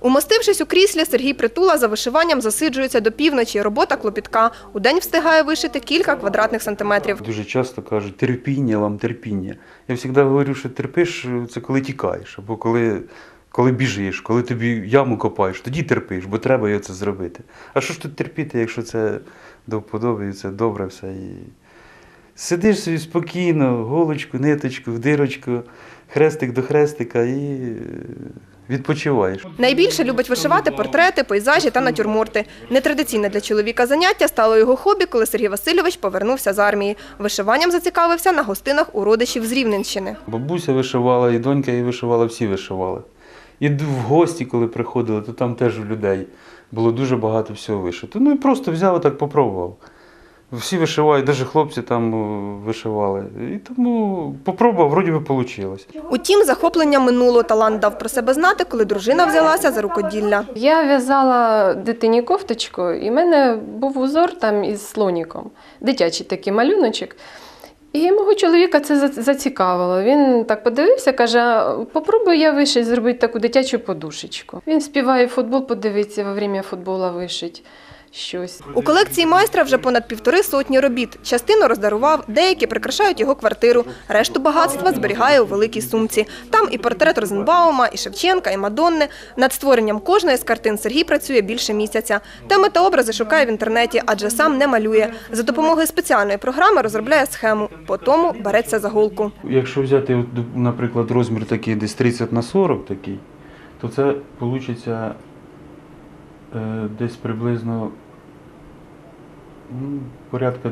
Умостившись у кріслі, Сергій Притула за вишиванням засиджується до півночі. Робота клопітка. У день встигає вишити кілька квадратних сантиметрів. Дуже часто кажуть, терпіння вам, терпіння. Я завжди говорю, що терпиш це коли тікаєш, або коли, коли біжиш, коли тобі яму копаєш, тоді терпиш, бо треба це зробити. А що ж тут терпіти, якщо це до вподоби, це добре все. І... Сидиш собі спокійно, голочку, ниточку, в дирочку, хрестик до хрестика і е, відпочиваєш. Найбільше любить вишивати портрети, пейзажі та натюрморти. Нетрадиційне для чоловіка заняття стало його хобі, коли Сергій Васильович повернувся з армії. Вишиванням зацікавився на гостинах у родичів з Рівненщини. Бабуся вишивала, і донька її вишивала, всі вишивали. І в гості, коли приходили, то там теж у людей було дуже багато всього вишито. Ну і просто взяв так попробував. Всі вишивають, навіть хлопці там вишивали. І тому попробував, вроді би вийшло. Утім, захоплення минуло. Талант дав про себе знати, коли дружина взялася за рукоділля. Я в'язала дитині кофточку, і в мене був узор там із слоніком, дитячий такий малюночок. І мого чоловіка це зацікавило. Він так подивився, каже: попробую я вишити, зробити таку дитячу подушечку. Він співає футбол, подивиться, во время футбола вишить щось. У колекції майстра вже понад півтори сотні робіт. Частину роздарував, деякі прикрашають його квартиру. Решту багатства зберігає у великій сумці. Там і портрет Розенбаума, і Шевченка, і Мадонни. Над створенням кожної з картин Сергій працює більше місяця. Теми та образи шукає в інтернеті, адже сам не малює. За допомогою спеціальної програми розробляє схему. По тому береться за голку. Якщо взяти, от, наприклад, розмір такий десь 30 на 40 такий, то це вийде десь приблизно ну, порядка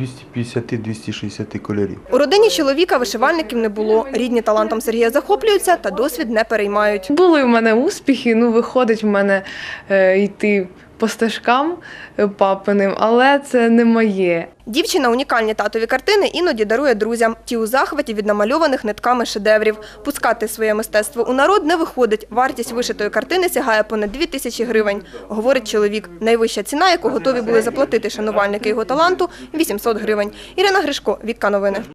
250-260 кольорів. У родині чоловіка вишивальників не було. Рідні талантом Сергія захоплюються та досвід не переймають. Були в мене успіхи, ну виходить в мене е, йти по стежкам папиним, але це не моє. Дівчина унікальні татові картини іноді дарує друзям. Ті у захваті від намальованих нитками шедеврів. Пускати своє мистецтво у народ не виходить. Вартість вишитої картини сягає понад 2 тисячі гривень, говорить чоловік. Найвища ціна, яку готові були заплатити шанувальники його таланту – 800 гривень. Ірина Гришко, Вікка Новини.